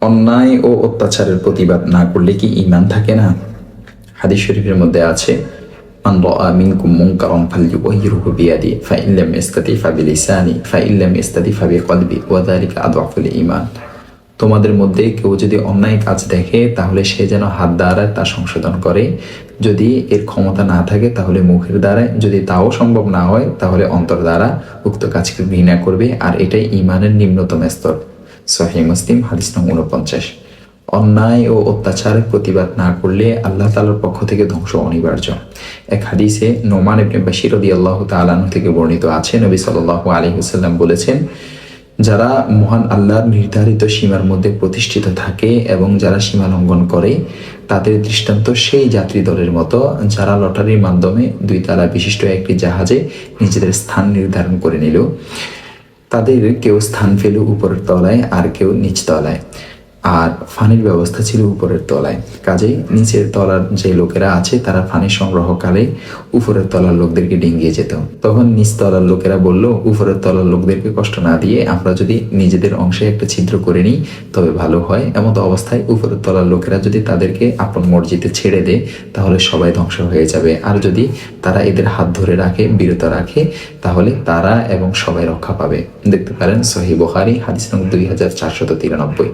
অন্যায় ও অত্যাচারের প্রতিবাদ না করলে কি ইমান থাকে না? হাদিস শরীফের মধ্যে আছে বিয়াদি ঈমান। তোমাদের মধ্যে কেউ যদি অন্যায় কাজ দেখে, তাহলে সে যেন হাত দ্বারা তা সংশোধন করে। যদি এর ক্ষমতা না থাকে, তাহলে মুখের দ্বারা যদি তাও সম্ভব না হয়, তাহলে অন্তর দ্বারা উক্ত কাজকে ঘৃণা করবে। আর এটাই ইমানের নিম্নতম স্তর। সহি মুসলিম, হাদিস নং উনপঞ্চাশ অন্যায় ও অত্যাচারের প্রতিবাদ না করলে আল্লাহ তালার পক্ষ থেকে ধ্বংস অনিবার্য। এক হাদিসে নোমান ইবনে বাশির আল্লাহ তালানু থেকে বর্ণিত আছে, নবী সাল্লাহ আলী হুসাল্লাম বলেছেন, যারা মহান আল্লাহর নির্ধারিত সীমার মধ্যে প্রতিষ্ঠিত থাকে এবং যারা সীমা লঙ্ঘন করে, তাদের দৃষ্টান্ত সেই যাত্রী দলের মতো যারা লটারির মাধ্যমে দুই তালা বিশিষ্ট একটি জাহাজে নিজেদের স্থান নির্ধারণ করে নিল। তাদের কেউ স্থান পেল উপরের তলায় আর কেউ নিচ তলায়। আর ফানির ব্যবস্থা ছিল উপরের তলায়। কাজেই নিচের তলার যে লোকেরা আছে, তারা ফানি সংগ্রহকালে উপরের তলার লোকদেরকে ডিঙ্গিয়ে যেত। তখন নিচ তলার লোকেরা বলল, উপরের তলার লোকদেরকে কষ্ট না দিয়ে আমরা যদি নিজেদের অংশে একটা ছিদ্র করে নিই, তবে ভালো হয়। এমত অবস্থায় উপরের তলার লোকেরা যদি তাদেরকে আপন মসজিদে ছেড়ে দেয়, তাহলে সবাই ধ্বংস হয়ে যাবে। আর যদি তারা এদের হাত ধরে রাখে, বিরত রাখে, তাহলে তারা এবং সবাই রক্ষা পাবে। দেখতে পারেন সহি বুখারি, হাদিস দুই হাজার চারশত তিরানব্বই।